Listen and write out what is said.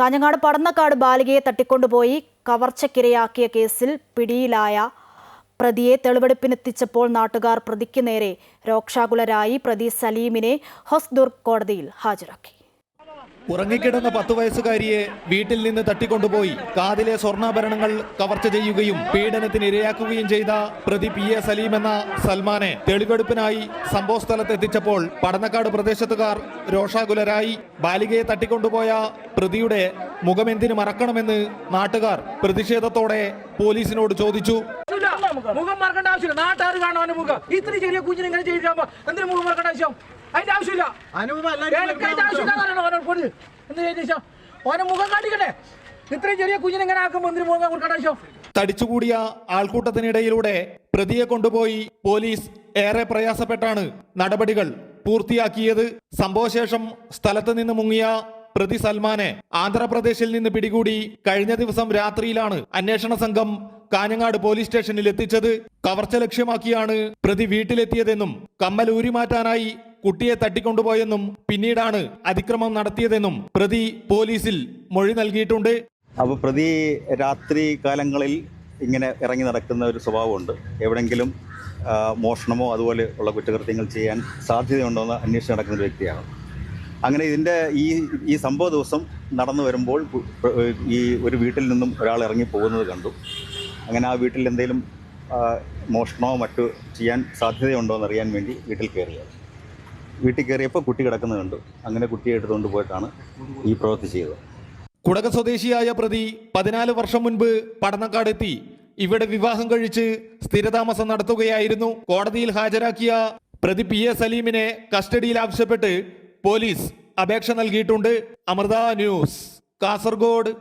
കാഞ്ഞങ്ങാട് പടന്നക്കാട് ബാലികയെ തട്ടിക്കൊണ്ടുപോയി കവർച്ചക്കിരയാക്കിയ കേസിൽ പിടിയിലായ പ്രതിയെ തെളിവെടുപ്പിനെത്തിച്ചപ്പോൾ നാട്ടുകാർ പ്രതിക്ക് നേരെ രോക്ഷാകുലരായി പ്രതി സലീമിനെ ഹൊസ്ദുർഗ് കോടതിയിൽ ഹാജരാക്കി. ഉറങ്ങിക്കിടന്ന പത്തു വയസ്സുകാരിയെ വീട്ടിൽ നിന്ന് തട്ടിക്കൊണ്ടുപോയി. കാതിലെ സ്വർണാഭരണങ്ങൾ കവർച്ച ചെയ്യുകയും പീഡനത്തിന് ഇരയാക്കുകയും ചെയ്ത പ്രതി പി എ സലീം എന്ന സൽമാനെ തെളിവെടുപ്പിനായി സംഭവ സ്ഥലത്തെത്തിച്ചപ്പോൾ പടന്നക്കാട് പ്രദേശത്തുകാർ രോഷാകുലരായി ബാലികയെ തട്ടിക്കൊണ്ടുപോയ പ്രതിയുടെ മുഖമെന്തിന് മറക്കണമെന്ന് നാട്ടുകാർ പ്രതിഷേധത്തോടെ പോലീസിനോട് ചോദിച്ചു. മുഖം മറക്കേണ്ട ആവശ്യമില്ല. നാട്ടുകാർ കാണുവാനും മുഖം ഇത്ര ചെറിയ കുഞ്ഞിനെ ഇങ്ങനെ ചെയ്തിട്ടാകുമ്പോ എന്തിനു മുഖം മറക്കേണ്ട ആവശ്യം? അതിന്റെ ആവശ്യമില്ല. എനിക്ക് അതിന്റെ ആവശ്യമില്ല എന്ത് ചെയ്ത ഓനെ മുഖം കാണിക്കട്ടെ. ഇത്രയും ചെറിയ കുഞ്ഞിനെ ഇങ്ങനെ ആക്കുമ്പോ എന്തിനു മുഖം കൊടുക്കേണ്ട ആവശ്യം തടിച്ചുകൂടിയ ആൾക്കൂട്ടത്തിനിടയിലൂടെ പ്രതിയെ കൊണ്ടുപോയി പോലീസ് ഏറെ പ്രയാസപ്പെട്ടാണ് നടപടികൾ പൂർത്തിയാക്കിയത്. സംഭവശേഷം സ്ഥലത്ത് നിന്ന് മുങ്ങിയ പ്രതി സൽമാനെ ആന്ധ്രാപ്രദേശിൽ നിന്ന് പിടികൂടി കഴിഞ്ഞ ദിവസം രാത്രിയിലാണ് അന്വേഷണ സംഘം കാഞ്ഞങ്ങാട് പോലീസ് സ്റ്റേഷനിൽ എത്തിച്ചത്. കവർച്ച ലക്ഷ്യമാക്കിയാണ് പ്രതി വീട്ടിലെത്തിയതെന്നും കമ്മൽ ഊരിമാറ്റാനായി കുട്ടിയെ തട്ടിക്കൊണ്ടുപോയെന്നും പിന്നീടാണ് അതിക്രമം നടത്തിയതെന്നും പ്രതി പോലീസിൽ മൊഴി നൽകിയിട്ടുണ്ട്. അപ്പോൾ പ്രതി രാത്രി കാലങ്ങളിൽ ഇങ്ങനെ ഇറങ്ങി നടക്കുന്ന ഒരു സ്വഭാവമുണ്ട്. എവിടെങ്കിലും മോഷണമോ അതുപോലെ ഉള്ള കുറ്റകൃത്യങ്ങൾ ചെയ്യാൻ സാധ്യതയുണ്ടോ എന്ന് അന്വേഷിച്ച് നടക്കുന്ന ഒരു വ്യക്തിയാണ്. അങ്ങനെ ഇതിന്റെ ഈ ഈ സംഭവ ദിവസം നടന്നു വരുമ്പോൾ ഈ ഒരു വീട്ടിൽ നിന്നും ഒരാൾ ഇറങ്ങി പോകുന്നത് കണ്ടു. അങ്ങനെ ആ വീട്ടിൽ എന്തെങ്കിലും മോഷണമോ മറ്റു ചെയ്യാൻ സാധ്യതയുണ്ടോ എന്ന് അറിയാൻ വേണ്ടി വീട്ടിൽ കയറിയത്. വീട്ടിൽ കയറിയപ്പോൾ കുട്ടി കിടക്കുന്നത് കണ്ടു. അങ്ങനെ കുട്ടിയെ എടുത്തുകൊണ്ട് പോയിട്ടാണ് ഈ പ്രവൃത്തി ചെയ്തത്. കുടക സ്വദേശിയായ പ്രതി പതിനാല് വർഷം മുൻപ് പഠനക്കാടെത്തി ഇവിടെ വിവാഹം കഴിച്ച് സ്ഥിരതാമസം നടത്തുകയായിരുന്നു. കോടതിയിൽ ഹാജരാക്കിയ പ്രതി പി എ സലീമിനെ കസ്റ്റഡിയിൽ ആവശ്യപ്പെട്ട് പോലീസ് അപേക്ഷ നൽകിയിട്ടുണ്ട്. അമൃത ന്യൂസ് കാസർഗോഡ്.